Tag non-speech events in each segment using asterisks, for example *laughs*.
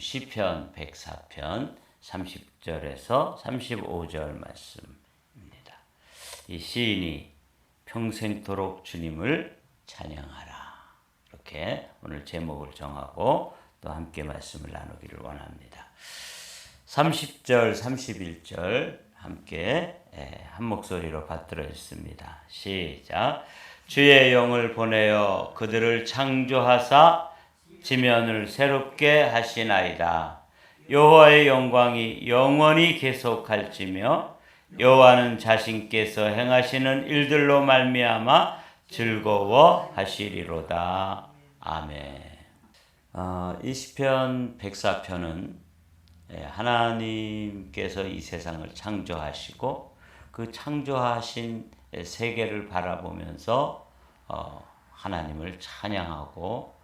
시편 104편 30절에서 35절 말씀입니다. 이 시인이 평생토록 주님을 찬양하라. 이렇게 오늘 제목을 정하고 또 함께 말씀을 나누기를 원합니다. 30절, 31절 함께 예, 한 목소리로 받들어 있습니다. 시작. 주의 영을 보내어 그들을 창조하사 지면을 새롭게 하시나이다. 여호와의 영광이 영원히 계속할지며 여호와는 자신께서 행하시는 일들로 말미암아 즐거워하시리로다. 아멘. 어, 이 시편 104편은 예, 하나님께서 이 세상을 창조하시고 그 창조하신 세계를 바라보면서 어, 하나님을 찬양하고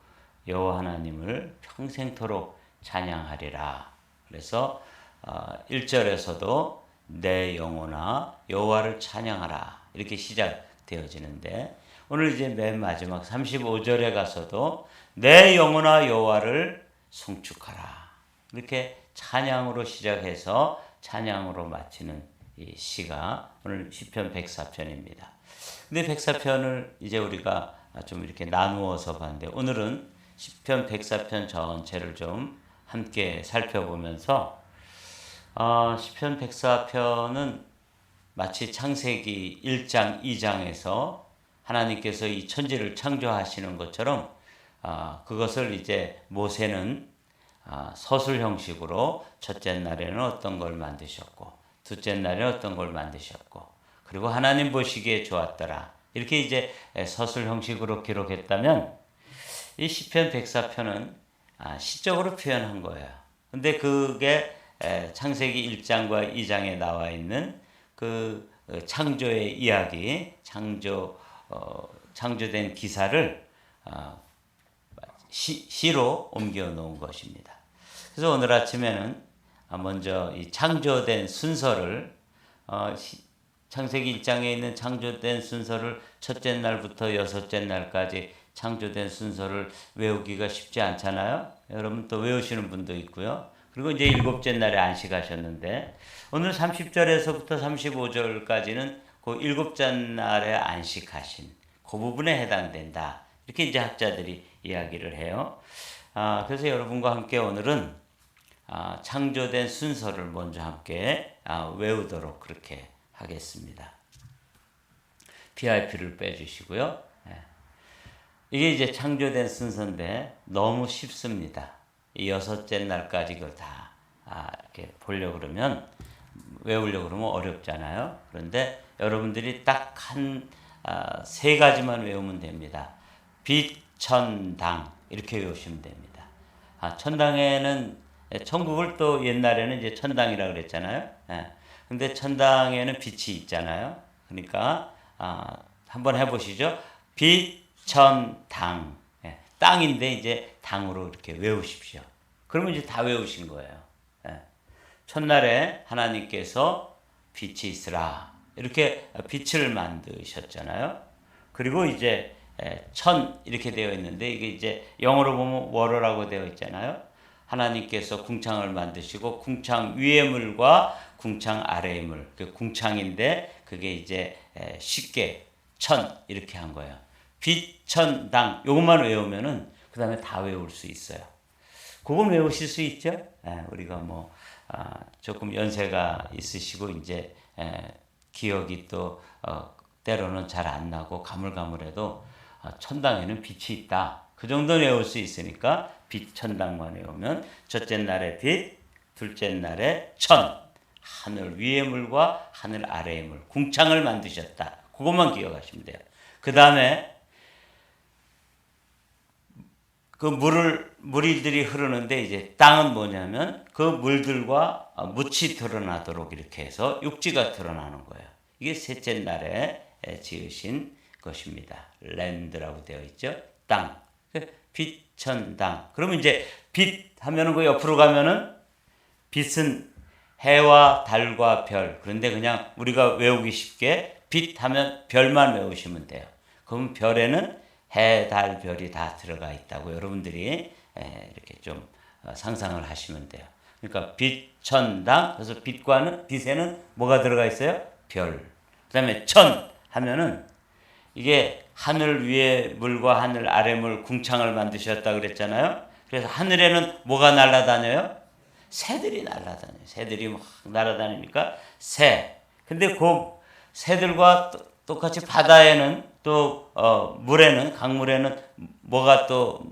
여호와 하나님을 평생토록 찬양하리라. 그래서 어, 1절에서도 내 영혼아 여호와를 찬양하라. 이렇게 시작되어지는데 오늘 이제 맨 마지막 35절에 가서도 내 영혼아 여호와를 송축하라. 이렇게 찬양으로 시작해서 찬양으로 마치는 이 시가 오늘 시편 104편입니다. 근데 104편을 이제 우리가 좀 이렇게 나누어서 봤는데 오늘은 시편 104편 전체를 좀 함께 살펴보면서 어, 시편 104편은 마치 창세기 1장, 2장에서 하나님께서 이 천지를 창조하시는 것처럼 어, 그것을 이제 모세는 어, 서술 형식으로 첫째 날에는 어떤 걸 만드셨고 둘째 날에 어떤 걸 만드셨고 그리고 하나님 보시기에 좋았더라. 이렇게 이제 서술 형식으로 기록했다면 이 시편 104편은 아, 시적으로 표현한 거예요. 근데 그게 창세기 1장과 2장에 나와 있는 그 어, 창조의 이야기, 창조 어, 창조된 기사를 어, 시, 시로 옮겨 놓은 것입니다. 그래서 오늘 아침에는 먼저 이 창조된 순서를 어, 시, 창세기 1장에 있는 창조된 순서를 첫째 날부터 여섯째 날까지 창조된 순서를 외우기가 쉽지 않잖아요. 여러분 또 외우시는 분도 있고요. 그리고 이제 일곱째 날에 안식하셨는데 오늘 30절에서부터 35절까지는 그 일곱째 날에 안식하신 그 부분에 해당된다. 이렇게 이제 학자들이 이야기를 해요. 아, 그래서 여러분과 함께 오늘은 아, 창조된 순서를 먼저 함께 아, 외우도록 그렇게 하겠습니다. PIP를 빼주시고요. 네. 이게 이제 창조된 순서인데 너무 쉽습니다. 이 여섯째 날까지 그걸 다 아, 이렇게 보려고 그러면 외우려고 그러면 어렵잖아요. 그런데 여러분들이 딱 한세 아, 가지만 외우면 됩니다. 빛, 천당 이렇게 외우시면 됩니다. 아, 천당에는 천국을 또 옛날에는 이제 천당이라 그랬잖아요. 예. 근데 천당에는 빛이 있잖아요. 그러니까 아, 한번 해보시죠. 빛, 천, 당. 예. 땅인데 이제 당으로 이렇게 외우십시오. 그러면 이제 다 외우신 거예요. 예. 첫날에 하나님께서 빛이 있으라. 이렇게 빛을 만드셨잖아요. 그리고 이제 예, 천 이렇게 되어 있는데 이게 이제 영어로 보면 워러라고 되어 있잖아요. 하나님께서 궁창을 만드시고 궁창 위의 물과 궁창 아래의 물, 그 궁창인데 그게 이제 예, 쉽게 천 이렇게 한 거예요. 빛천당 요것만 외우면은 그 다음에 다 외울 수 있어요. 그건 외우실 수 있죠? 예, 우리가 뭐 아, 조금 연세가 있으시고 이제 예, 기억이 또 어, 때로는 잘 안 나고 가물가물해도 아, 천당에는 빛이 있다. 그 정도 외울 수 있으니까 빛 천당만 외우면 첫째 날에 빛, 둘째 날에 천, 하늘 위의 물과 하늘 아래의 물, 궁창을 만드셨다. 그것만 기억하시면 돼요. 그 다음에 그 물을 물이들이 흐르는데 이제 땅은 뭐냐면 그 물들과 묻이 드러나도록 이렇게 해서 육지가 드러나는 거예요. 이게 셋째 날에 지으신 것입니다. 랜드라고 되어 있죠. 땅. 빛천당. 그러면 이제 빛 하면은 그 옆으로 가면은 빛은 해와 달과 별. 그런데 그냥 우리가 외우기 쉽게 빛 하면 별만 외우시면 돼요. 그럼 별에는 해, 달, 별이 다 들어가 있다고 여러분들이 이렇게 좀 어, 상상을 하시면 돼요. 그러니까 빛, 천, 당. 그래서 빛과는 빛에는 뭐가 들어가 있어요? 별. 그 다음에 천 하면은 이게 하늘 위에 물과 하늘 아래 물 궁창을 만드셨다 그랬잖아요. 그래서 하늘에는 뭐가 날아다녀요? 새들이 날아다녀요. 새들이 막 날아다니니까 새. 근데 그 새들과 또- 똑같이 바다에는 또 어, 물에는 강물에는 뭐가 또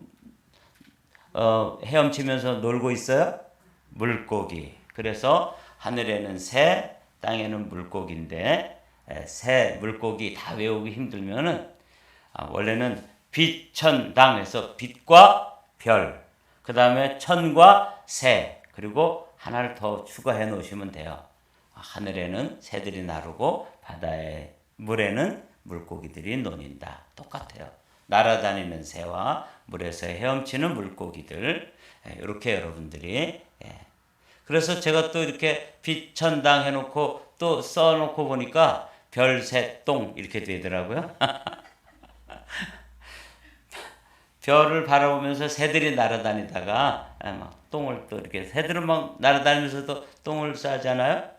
어, 헤엄치면서 놀고 있어요? 물고기. 그래서 하늘에는 새, 땅에는 물고기인데 에, 새, 물고기 다 외우기 힘들면은 아, 원래는 빛, 천, 당해서 빛과 별, 그 다음에 천과 새, 그리고 하나를 더 추가해 놓으시면 돼요. 아, 하늘에는 새들이 나르고 바다에 물에는 물고기들이 논인다. 똑같아요. 날아다니는 새와 물에서 헤엄치는 물고기들 예, 이렇게 여러분들이 예. 그래서 제가 또 이렇게 빛천당 해놓고 또 써놓고 보니까 별새똥 이렇게 되더라고요. *laughs* 별을 바라보면서 새들이 날아다니다가 예, 막 똥을 또 이렇게 새들은 막 날아다니면서도 똥을 싸잖아요.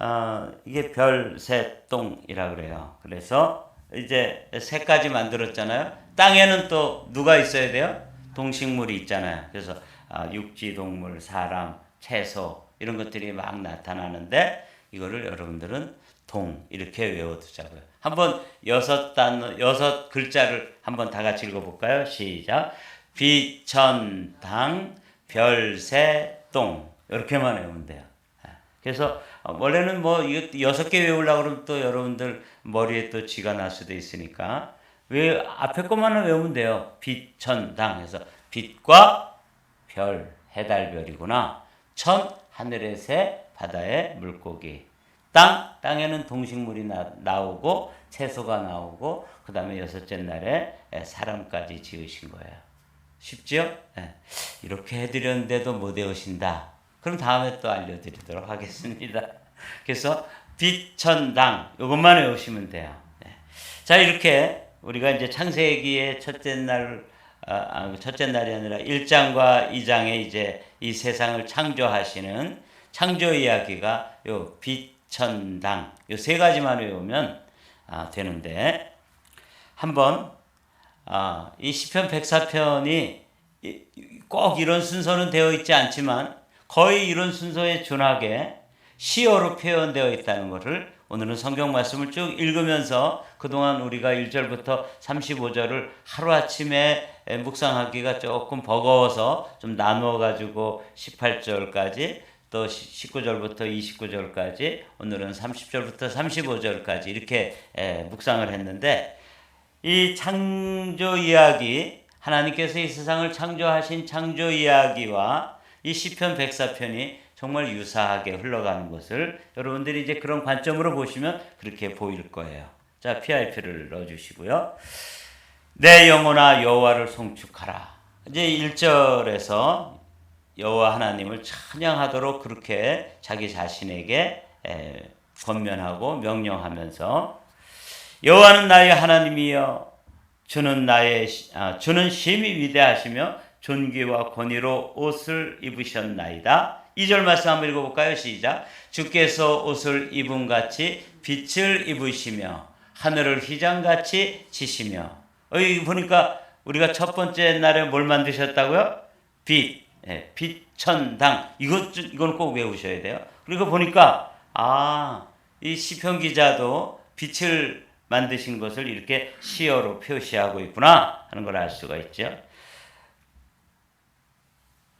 예. 아, 이게 별새똥이라 그래요. 그래서 이제 새까지 만들었잖아요. 땅에는 또 누가 있어야 돼요? 동식물이 있잖아요. 그래서 아, 육지 동물, 사람, 채소 이런 것들이 막 나타나는데 이거를 여러분들은 동 이렇게 외워두자고요. 한번 여섯 단 여섯 글자를 한번 다 같이 읽어볼까요? 시작. 비천당 별새똥 이렇게만 외우면 돼요. 그래서 어, 원래는 뭐 이거 여섯 개 외우려고 그러면 또 여러분들 머리에 또 쥐가 날 수도 있으니까 왜 앞에 것만은 외우면 돼요. 빛, 천, 당 해서 빛과 별, 해달별이구나. 천, 하늘의 새, 바다의 물고기. 땅, 땅에는 동식물이 나, 나오고 채소가 나오고 그 다음에 여섯째 날에 에, 사람까지 지으신 거예요. 쉽죠? 예. 이렇게 해드렸는데도 못 외우신다. 그럼 다음에 또 알려드리도록 하겠습니다. 그래서 빛천당 이것만 외우시면 돼요. 네. 자 이렇게 우리가 이제 창세기의 첫째 날 아, 아, 첫째 날이 아니라 1장과 2장에 이제 이 세상을 창조하시는 창조 이야기가 요 빛천당 요 세 가지만 외우면 아, 되는데 한번 아, 이 시편 104편이 꼭 이런 순서는 되어 있지 않지만 거의 이런 순서에 준하게 시어로 표현되어 있다는 것을 오늘은 성경 말씀을 쭉 읽으면서 그동안 우리가 1절부터 35절을 하루아침에 묵상하기가 조금 버거워서 좀 나누어 가지고 18절까지 또 19절부터 29절까지 오늘은 30절부터 35절까지 이렇게 묵상을 했는데 이 창조 이야기 하나님께서 이 세상을 창조하신 창조 이야기와 이 시편 104편이 정말 유사하게 흘러가는 것을 여러분들이 이제 그런 관점으로 보시면 그렇게 보일 거예요. 자, PIP를 넣어 주시고요. 내 영혼아 여호와를 송축하라. 이제 1절에서 여호와 하나님을 찬양하도록 그렇게 자기 자신에게 에, 권면하고 명령하면서 여호와는 나의 하나님이여 주는 나의 아, 주는 심히 위대하시며 존귀와 권위로 옷을 입으셨나이다. 2절 말씀 한번 읽어볼까요? 시작. 주께서 옷을 입은 같이 빛을 입으시며 하늘을 휘장같이 치시며 여기 보니까 우리가 첫 번째 날에 뭘 만드셨다고요? 빛, 예, 빛천당 이것 이건 꼭 외우셔야 돼요. 그리고 보니까 아, 이 시편 기자도 빛을 만드신 것을 이렇게 시어로 표시하고 있구나 하는 걸 알 수가 있죠.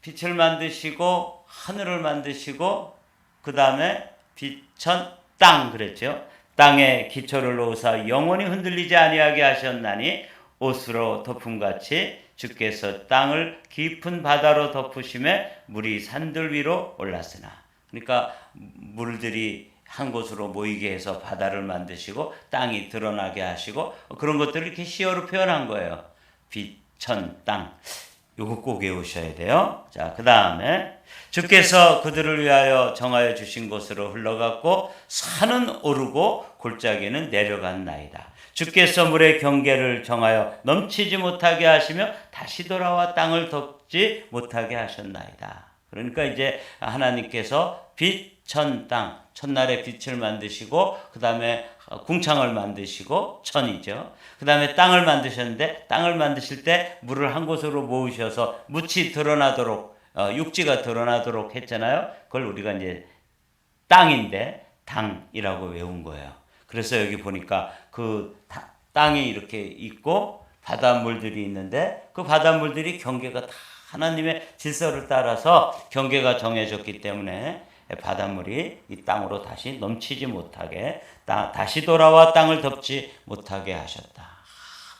빛을 만드시고 하늘을 만드시고 그 다음에 빛천 땅 그랬죠. 땅에 기초를 놓으사 영원히 흔들리지 아니하게 하셨나니 옷으로 덮음같이 주께서 땅을 깊은 바다로 덮으심에 물이 산들 위로 올랐으나 그러니까 물들이 한 곳으로 모이게 해서 바다를 만드시고 땅이 드러나게 하시고 그런 것들을 이렇게 시어로 표현한 거예요. 빛, 천, 땅. 요거 꼭 외우셔야 돼요. 자, 그 다음에 주께서 그들을 위하여 정하여 주신 곳으로 흘러갔고 산은 오르고 골짜기는 내려간 나이다. 주께서 물의 경계를 정하여 넘치지 못하게 하시며 다시 돌아와 땅을 덮지 못하게 하셨나이다. 그러니까 이제 하나님께서 빛, 천, 땅, 첫날에 빛을 만드시고 그 다음에 궁창을 만드시고 천이죠. 그 다음에 땅을 만드셨는데 땅을 만드실 때 물을 한 곳으로 모으셔서 묻이 드러나도록 어, 육지가 드러나도록 했잖아요. 그걸 우리가 이제 땅인데 당이라고 외운 거예요. 그래서 여기 보니까 그 다, 땅이 이렇게 있고 바닷물들이 있는데 그 바닷물들이 경계가 다 하나님의 질서를 따라서 경계가 정해졌기 때문에 바닷물이 이 땅으로 다시 넘치지 못하게 땅, 다시 돌아와 땅을 덮지 못하게 하셨다.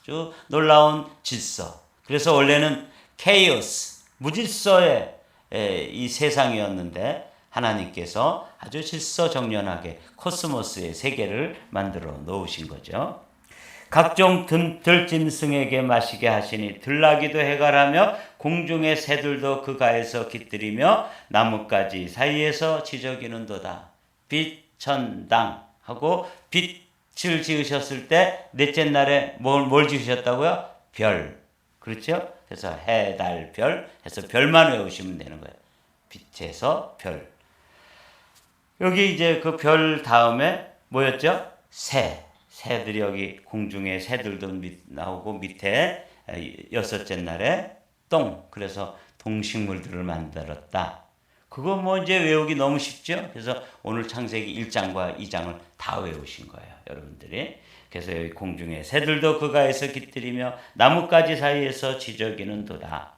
아주 놀라운 질서. 그래서 원래는 케이오스 무질서의 에, 이 세상이었는데 하나님께서 아주 질서 정연하게 코스모스의 세계를 만들어 놓으신 거죠. 각종 든, 들짐승에게 마시게 하시니 들나귀도 해갈하며 공중의 새들도 그 가에서 깃들이며 나뭇가지 사이에서 지저귀는도다. 빛 천당 하고 빛을 지으셨을 때 넷째 날에 뭘, 뭘 지으셨다고요? 별. 그렇죠? 그래서 해, 달, 별 해서 별만 외우시면 되는 거예요. 빛에서 별. 여기 이제 그 별 다음에 뭐였죠? 새. 새들이 여기 공중에 새들도 밑, 나오고 밑에 여섯째 날에 똥. 그래서 동식물들을 만들었다. 그거 뭐 이제 외우기 너무 쉽죠? 그래서 오늘 창세기 1장과 2장을 다 외우신 거예요, 여러분들이. 그래서 여기 공중에 새들도 그가에서 깃들이며 나뭇가지 사이에서 지저귀는 도다.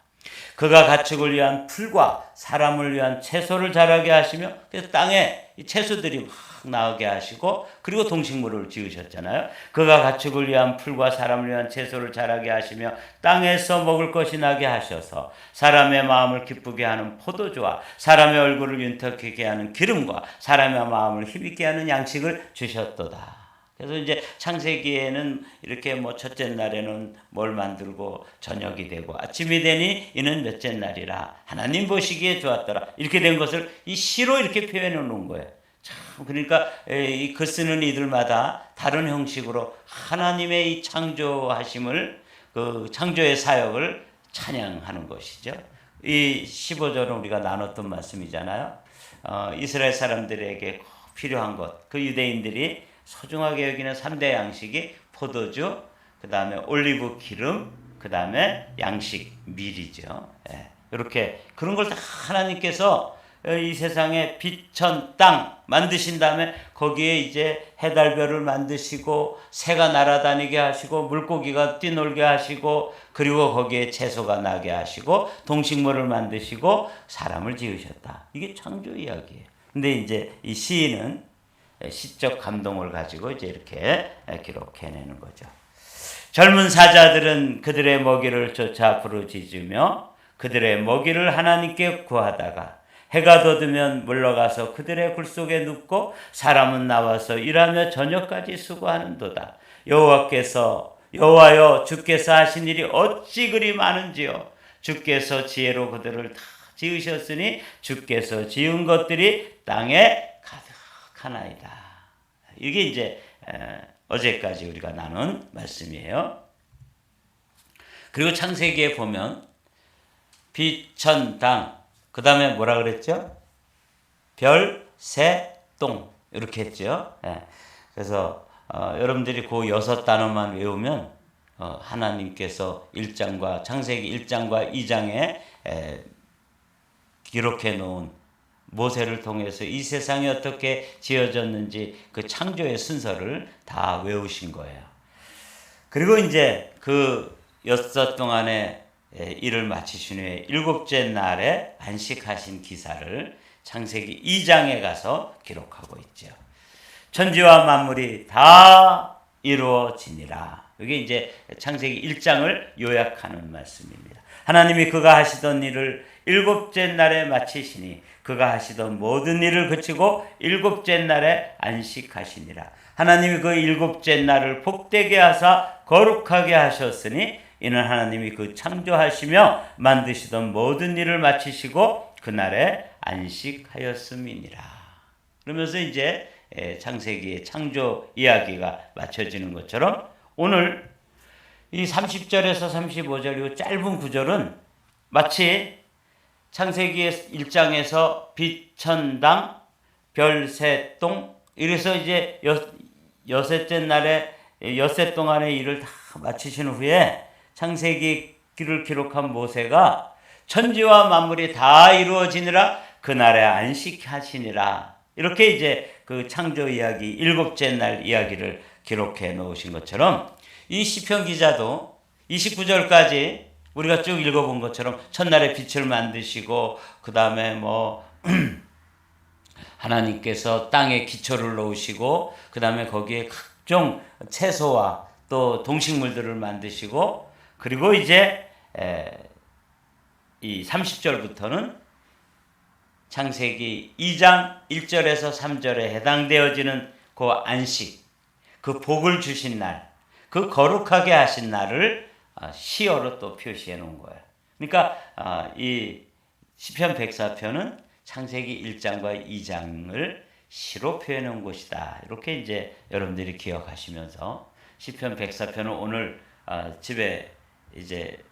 그가 가축을 위한 풀과 사람을 위한 채소를 자라게 하시며 그래서 땅에 채소들이 막 나오게 하시고 그리고 동식물을 지으셨잖아요. 그가 가축을 위한 풀과 사람을 위한 채소를 자라게 하시며 땅에서 먹을 것이 나게 하셔서 사람의 마음을 기쁘게 하는 포도주와 사람의 얼굴을 윤택하게 하는 기름과 사람의 마음을 힘있게 하는 양식을 주셨도다. 그래서 이제 창세기에는 이렇게 뭐 첫째 날에는 뭘 만들고 저녁이 되고 아침이 되니 이는 몇째 날이라 하나님 보시기에 좋았더라 이렇게 된 것을 이 시로 이렇게 표현해 놓은 거예요. 참 그러니까 이글 쓰는 이들마다 다른 형식으로 하나님의 이 창조하심을 그 창조의 사역을 찬양하는 것이죠. 이 15절은 우리가 나눴던 말씀이잖아요. 어, 이스라엘 사람들에게 필요한 것, 그 유대인들이 소중하게 여기는 3대 양식이 포도주, 그 다음에 올리브 기름, 그 다음에 양식, 밀이죠. 예. 이렇게 그런 걸 다 하나님께서 이 세상에 빛천 땅 만드신 다음에 거기에 이제 해달별을 만드시고 새가 날아다니게 하시고 물고기가 뛰놀게 하시고 그리고 거기에 채소가 나게 하시고 동식물을 만드시고 사람을 지으셨다. 이게 창조 이야기예요. 근데 이제 이 시인은 시적 감동을 가지고 이제 이렇게 기록해내는 거죠. 젊은 사자들은 그들의 먹이를 쫓아 부르짖으며 그들의 먹이를 하나님께 구하다가 해가 돋으면 물러가서 그들의 굴 속에 눕고 사람은 나와서 일하며 저녁까지 수고하는도다. 여호와께서 여호와여 주께서 하신 일이 어찌 그리 많은지요. 주께서 지혜로 그들을 다 지으셨으니 주께서 지은 것들이 땅에 가득하나이다. 이게 이제 어제까지 우리가 나눈 말씀이에요. 그리고 창세기에 보면 빛 천 당 그 다음에 뭐라 그랬죠? 별, 새, 똥 이렇게 했죠. 예. 그래서 어, 여러분들이 그 여섯 단어만 외우면 어, 하나님께서 1장과 창세기 1장과 2장에 에, 기록해 놓은 모세를 통해서 이 세상이 어떻게 지어졌는지 그 창조의 순서를 다 외우신 거예요. 그리고 이제 그 여섯 동안의 일을 마치신 후에 일곱째 날에 안식하신 기사를 창세기 2장에 가서 기록하고 있죠. 천지와 만물이 다 이루어지니라. 이게 이제 창세기 1장을 요약하는 말씀입니다. 하나님이 그가 하시던 일을 일곱째 날에 마치시니 그가 하시던 모든 일을 그치고 일곱째 날에 안식하시니라. 하나님이 그 일곱째 날을 복되게 하사 거룩하게 하셨으니 이는 하나님이 그 창조하시며 만드시던 모든 일을 마치시고 그날에 안식하였음이니라. 그러면서 이제 창세기의 창조 이야기가 맞춰지는 것처럼 오늘 이 30절에서 35절 이 짧은 구절은 마치 창세기 1장에서 빛천당 별새똥 이래서 이제 여, 여섯째 날에 여섯 동안의 일을 다 마치신 후에 창세기를 기록한 모세가 천지와 만물이 다 이루어지니라 그날에 안식하시니라. 이렇게 이제 그 창조 이야기 일곱째 날 이야기를 기록해 놓으신 것처럼 이 시편 기자도 29절까지 우리가 쭉 읽어본 것처럼 첫날에 빛을 만드시고 그 다음에 뭐 *clears throat* 하나님께서 땅에 기초를 놓으시고 그 다음에 거기에 각종 채소와 또 동식물들을 만드시고 그리고 이제 이 30절부터는 창세기 2장 1절에서 3절에 해당되어지는 그 안식, 그 복을 주신 날, 그 거룩하게 하신 날을 아, 시어로 또 표시해 놓은 거예요. 그러니까 아, 이 시편 104편은 창세기 1장과 2장을 시로 표현해 놓은 것이다. 이렇게 이제 여러분들이 기억하시면서 시편 104편은 오늘 아, 집에 이제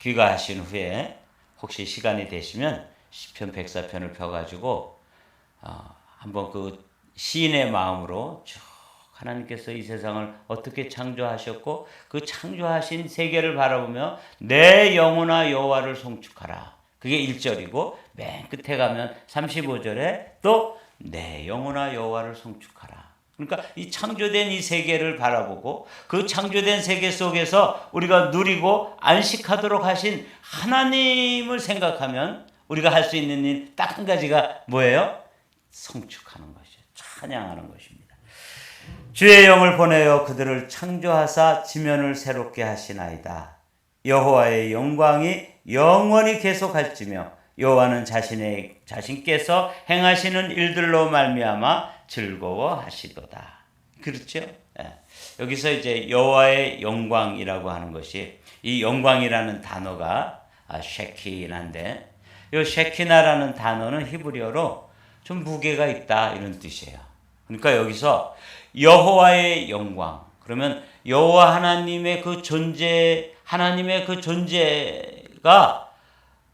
귀가하신 후에 혹시 시간이 되시면 시편 104편을 펴가지고 한번 그 시인의 마음으로 쭉 하나님께서 이 세상을 어떻게 창조하셨고 그 창조하신 세계를 바라보며 내 영혼아 여호와를 송축하라. 그게 1절이고 맨 끝에 가면 35절에 또 내 영혼아 여호와를 송축하라. 그러니까 이 창조된 이 세계를 바라보고 그 창조된 세계 속에서 우리가 누리고 안식하도록 하신 하나님을 생각하면 우리가 할 수 있는 일 딱 한 가지가 뭐예요? 성축하는 것이죠. 찬양하는 것입니다. 주의 영을 보내어 그들을 창조하사 지면을 새롭게 하시나이다. 여호와의 영광이 영원히 계속할지며 여호와는 자신의 자신께서 행하시는 일들로 말미암아 즐거워하시도다. 그렇죠? 예. 여기서 이제 여호와의 영광이라고 하는 것이 이 영광이라는 단어가 아, 쉐키난데 이 쉐키나라는 단어는 히브리어로 좀 무게가 있다 이런 뜻이에요. 그러니까 여기서 여호와의 영광. 그러면 여호와 하나님의 그 존재, 하나님의 그 존재가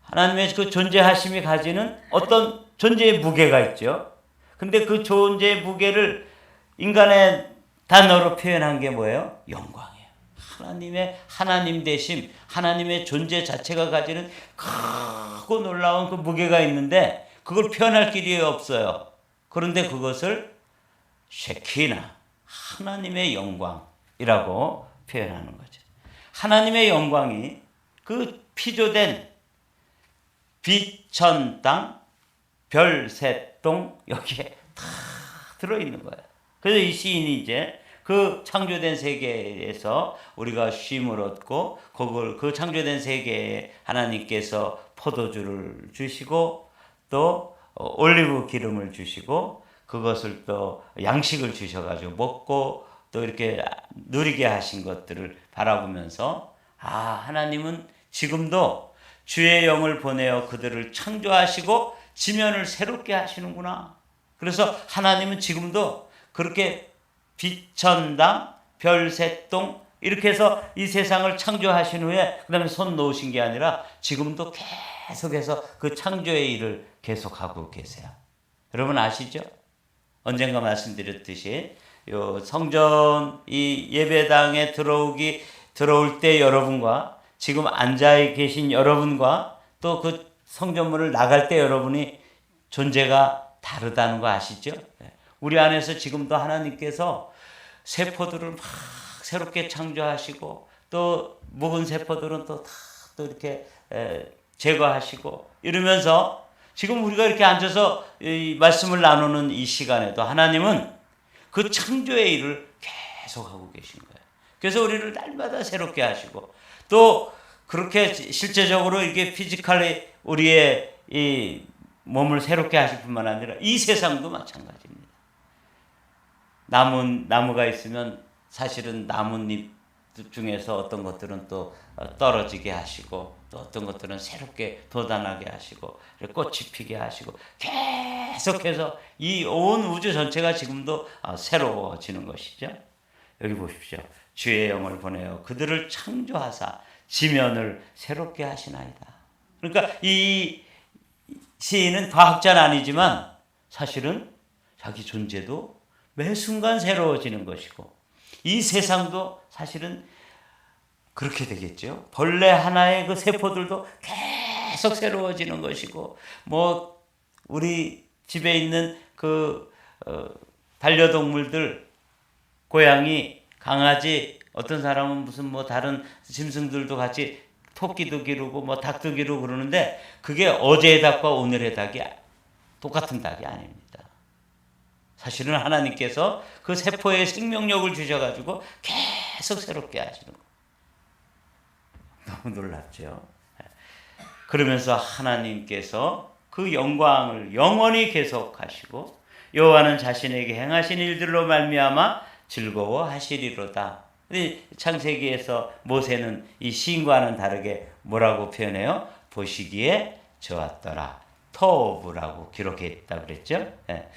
하나님의 그 존재하심이 가지는 어떤 존재의 무게가 있죠. 근데 그 존재의 무게를 인간의 단어로 표현한 게 뭐예요? 영광이에요. 하나님의 하나님 대심, 하나님의 존재 자체가 가지는 크고 놀라운 그 무게가 있는데 그걸 표현할 길이 없어요. 그런데 그것을 쉐키나 하나님의 영광이라고 표현하는 거죠. 하나님의 영광이 그 피조된 빛 천 땅, 별새 똥 여기에 다 들어 있는 거예요. 그래서 이 시인이 이제 그 창조된 세계에서 우리가 쉼을 얻고 그걸 그 창조된 세계에 하나님께서 포도주를 주시고 또 올리브 기름을 주시고 그것을 또 양식을 주셔가지고 먹고 또 이렇게 누리게 하신 것들을 바라보면서 아, 하나님은 지금도 주의 영을 보내어 그들을 창조하시고 지면을 새롭게 하시는구나. 그래서 하나님은 지금도 그렇게 빛천당, 별새똥, 이렇게 해서 이 세상을 창조하신 후에 그 다음에 손 놓으신 게 아니라 지금도 계속해서 그 창조의 일을 계속하고 계세요. 여러분 아시죠? 언젠가 말씀드렸듯이 요 성전 이 예배당에 들어오기 들어올 때 여러분과 지금 앉아 계신 여러분과 또 그 성전문을 나갈 때 여러분이 존재가 다르다는 거 아시죠? 네. 우리 안에서 지금도 하나님께서 세포들을 막 새롭게 창조하시고 또 묵은 세포들은 또 다 또 이렇게 제거하시고 이러면서 지금 우리가 이렇게 앉아서 이 말씀을 나누는 이 시간에도 하나님은 그 창조의 일을 계속하고 계신 거예요. 그래서 우리를 날마다 새롭게 하시고 또 그렇게 실제적으로 이게 피지컬리 우리의 이 몸을 새롭게 하실 뿐만 아니라 이 세상도 마찬가지입니다. 나무 나무가 있으면 사실은 나뭇잎 중에서 어떤 것들은 또 떨어지게 하시고 또 어떤 것들은 새롭게 돋아나게 하시고 꽃이 피게 하시고 계속해서 이 온 우주 전체가 지금도 아, 새로워지는 것이죠. 여기 보십시오. 주의 영을 보내어 그들을 창조하사 지면을 새롭게 하시나이다. 그러니까 이 시인은 과학자는 아니지만 사실은 자기 존재도 매 순간 새로워지는 것이고 이 세상도 사실은 그렇게 되겠죠. 벌레 하나의 그 세포들도 계속 새로워지는 것이고 뭐 우리 집에 있는 그 어, 반려동물들 고양이, 강아지 어떤 사람은 무슨 뭐 다른 짐승들도 같이 토끼도 기르고 뭐 닭도 기르고 그러는데 그게 어제의 닭과 오늘의 닭이 똑같은 닭이 아닙니다. 사실은 하나님께서 그 세포에 생명력을 주셔가지고 계속 새롭게 하시는 거. 너무 놀랍죠. 그러면서 하나님께서 그 영광을 영원히 계속하시고 여호와는 자신에게 행하신 일들로 말미암아 즐거워하시리로다. 창세기에서 모세는 이 시인과는 다르게 뭐라고 표현해요? 보시기에 좋았더라. 토브라고 기록했다 그랬죠. 예.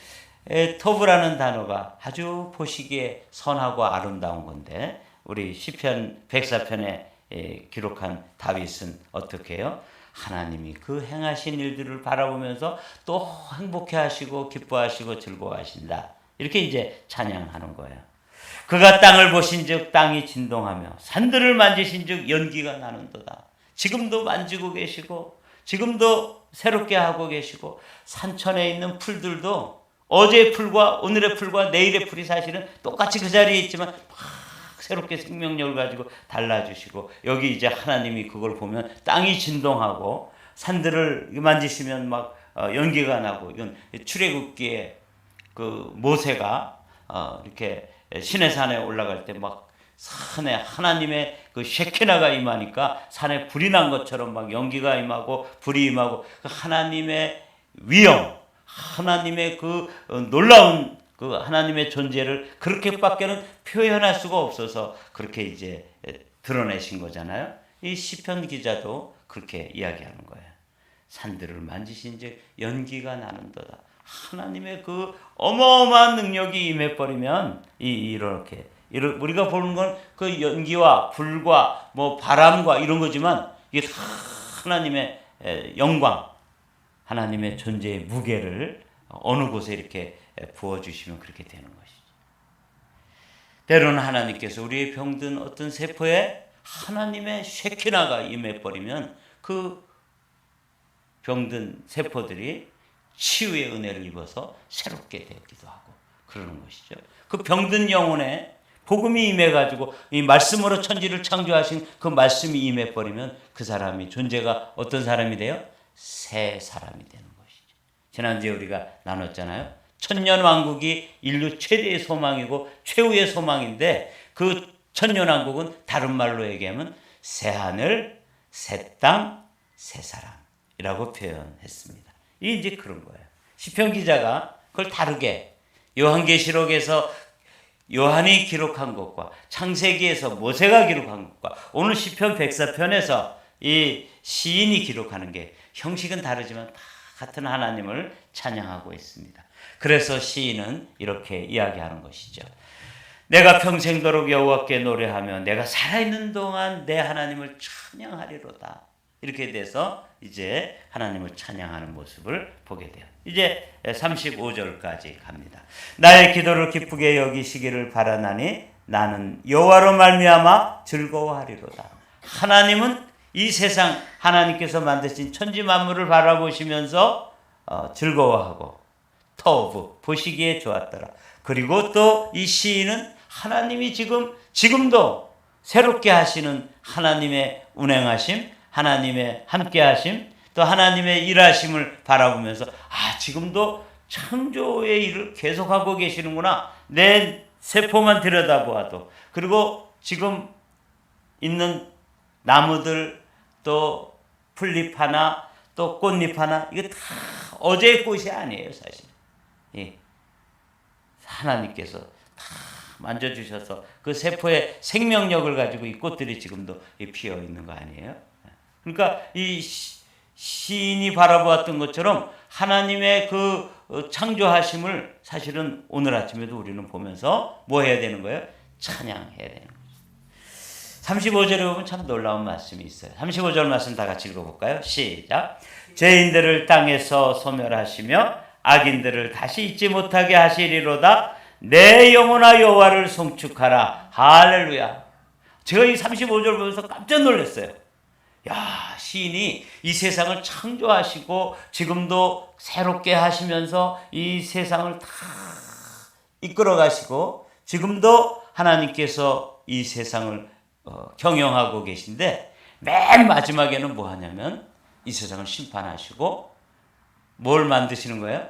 에, 토브라는 단어가 아주 보시기에 선하고 아름다운 건데 우리 시편 104편에 에, 기록한 다윗은 어떻게 해요? 하나님이 그 행하신 일들을 바라보면서 또 행복해 하시고 기뻐하시고 즐거워하신다. 이렇게 이제 찬양하는 거예요. 그가 땅을 보신즉 땅이 진동하며 산들을 만지신즉 연기가 나는도다. 지금도 만지고 계시고 지금도 새롭게 하고 계시고 산천에 있는 풀들도 어제의 풀과 오늘의 풀과 내일의 풀이 사실은 똑같이 그 자리에 있지만 막 새롭게 생명력을 가지고 달라주시고 여기 이제 하나님이 그걸 보면 땅이 진동하고 산들을 만지시면 막 어, 연기가 나고 이건 출애굽기에 그 모세가 어, 이렇게 신의 산에 올라갈 때 막 산에 하나님의 그 쉐케나가 임하니까 산에 불이 난 것처럼 막 연기가 임하고 불이 임하고 그 하나님의 위엄, 하나님의 그 어, 놀라운 그 하나님의 존재를 그렇게밖에는 표현할 수가 없어서 그렇게 이제 드러내신 거잖아요. 이 시편 기자도 그렇게 이야기하는 거예요. 산들을 만지신 즉 연기가 나는도다. 하나님의 그 어마어마한 능력이 임해버리면 이 이렇게 우리가 보는 건 그 연기와 불과 뭐 바람과 이런 거지만 이게 다 하나님의 영광, 하나님의 존재의 무게를 어느 곳에 이렇게 부어주시면 그렇게 되는 것이죠. 때로는 하나님께서 우리의 병든 어떤 세포에 하나님의 쉐키나가 임해버리면 그 병든 세포들이 치유의 은혜를 입어서 새롭게 되기도 하고 그러는 것이죠. 그 병든 영혼에 복음이 임해가지고 이 말씀으로 천지를 창조하신 그 말씀이 임해버리면 그 사람이 존재가 어떤 사람이 돼요? 새 사람이 되는 것이죠. 지난주에 우리가 나눴잖아요. 천년 왕국이 인류 최대의 소망이고 최후의 소망인데 그 천년 왕국은 다른 말로 얘기하면 새 하늘, 새 땅, 새 사람이라고 표현했습니다. 이게 이제 그런 거예요. 시편 기자가 그걸 다르게 요한계시록에서 요한이 기록한 것과 창세기에서 모세가 기록한 것과 오늘 시편 104편에서 이 시인이 기록하는 게 형식은 다르지만 다 같은 하나님을 찬양하고 있습니다. 그래서 시인은 이렇게 이야기하는 것이죠. 내가 평생도록 여호와께 노래하며 내가 살아있는 동안 내 하나님을 찬양하리로다. 이렇게 돼서 이제 하나님을 찬양하는 모습을 보게 돼요. 이제 35절까지 갑니다. 나의 기도를 기쁘게 여기시기를 바라나니 나는 여호와로 말미암아 즐거워하리로다. 하나님은 이 세상 하나님께서 만드신 천지 만물을 바라보시면서 어, 즐거워하고 터브 보시기에 좋았더라. 그리고 또 이 시인은 하나님이 지금 지금도 새롭게 하시는 하나님의 운행하심, 하나님의 함께하심, 또 하나님의 일하심을 바라보면서 아 지금도 창조의 일을 계속하고 계시는구나. 내 세포만 들여다보아도 그리고 지금 있는 나무들 또 풀잎 하나 또 꽃잎 하나 이거 다 어제의 꽃이 아니에요 사실. 예. 하나님께서 다 만져주셔서 그 세포의 생명력을 가지고 이 꽃들이 지금도 피어 있는 거 아니에요? 그러니까 이 시인이 바라보았던 것처럼 하나님의 그 어, 창조하심을 사실은 오늘 아침에도 우리는 보면서 뭐 해야 되는 거예요? 찬양해야 되는 거죠. 35절에 보면 참 놀라운 말씀이 있어요. 35절 말씀 다 같이 읽어볼까요? 시작. 죄인들을 땅에서 소멸하시며 악인들을 다시 잊지 못하게 하시리로다. 내 영혼아 여호와를 송축하라. 할렐루야. 제가 이 35절 보면서 깜짝 놀랐어요. 야, 시인이 이 세상을 창조하시고 지금도 새롭게 하시면서 이 세상을 다 이끌어 가시고 지금도 하나님께서 이 세상을 어, 경영하고 계신데 맨 마지막에는 뭐 하냐면 이 세상을 심판하시고 뭘 만드시는 거예요?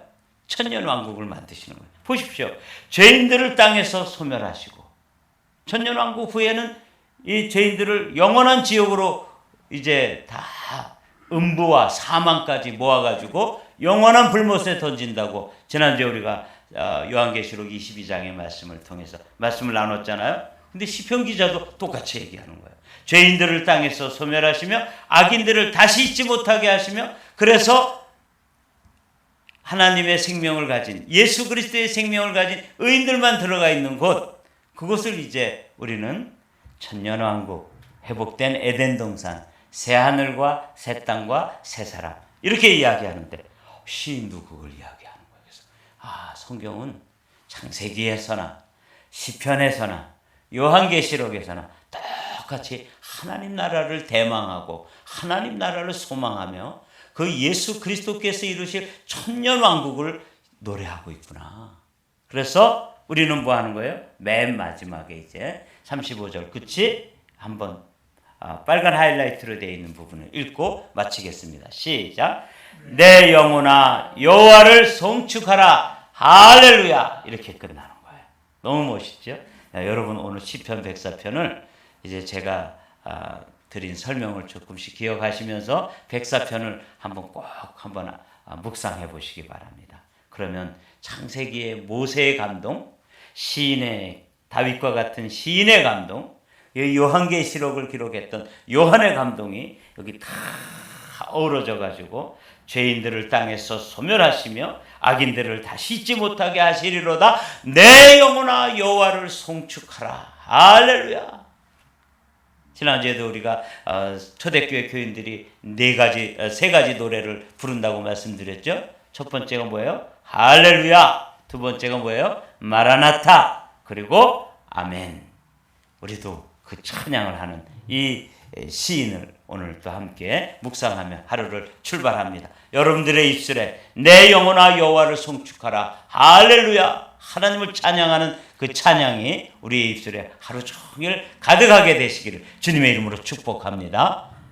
천년 왕국을 만드시는 거예요. 보십시오. 죄인들을 땅에서 소멸하시고 천년 왕국 후에는 이 죄인들을 영원한 지옥으로 이제 다 음부와 사망까지 모아가지고 영원한 불못에 던진다고 지난주에 우리가 어, 요한계시록 22장의 말씀을 통해서 말씀을 나눴잖아요. 근데 시편 기자도 똑같이 얘기하는 거예요. 죄인들을 땅에서 소멸하시며 악인들을 다시 잊지 못하게 하시며 그래서 하나님의 생명을 가진 예수 그리스도의 생명을 가진 의인들만 들어가 있는 곳 그곳을 이제 우리는 천년왕국 회복된 에덴 동산 새 하늘과 새 땅과 새 사람 이렇게 이야기하는데 시인도 그걸 이야기하는 거예요. 그래서 아 성경은 창세기에서나 시편에서나 요한계시록에서나 똑같이 하나님 나라를 대망하고 하나님 나라를 소망하며 그 예수 그리스도께서 이루실 천년 왕국을 노래하고 있구나. 그래서 우리는 뭐 하는 거예요? 맨 마지막에 이제 35절 끝이 한번 아, 빨간 하이라이트로 되어 있는 부분을 읽고 마치겠습니다. 시작. 내 영혼아 여호와를 송축하라. 할렐루야. 이렇게 끝나는 거예요. 너무 멋있죠? 야, 여러분 오늘 시편 104편을 이제 제가 아, 드린 설명을 조금씩 기억하시면서 104편을 한번 꼭 한번 아, 묵상해 보시기 바랍니다. 그러면 창세기의 모세의 감동, 시인의 다윗과 같은 시인의 감동, 이 요한계시록을 기록했던 요한의 감동이 여기 다 어우러져 가지고 죄인들을 땅에서 소멸하시며 악인들을 다시 잊지 못하게 하시리로다. 내 영혼아 여호와를 송축하라. 할렐루야. 지난주에도 우리가 어, 초대교회 교인들이 네 가지 어, 세 가지 노래를 부른다고 말씀드렸죠. 첫 번째가 뭐예요? 할렐루야. 두 번째가 뭐예요? 마라나타. 그리고 아멘. 우리도 그 찬양을 하는 이 시인을 오늘 또 함께 묵상하며 하루를 출발합니다. 여러분들의 입술에 내 영혼아 여호와를 송축하라. 할렐루야. 하나님을 찬양하는 그 찬양이 우리의 입술에 하루 종일 가득하게 되시기를 주님의 이름으로 축복합니다.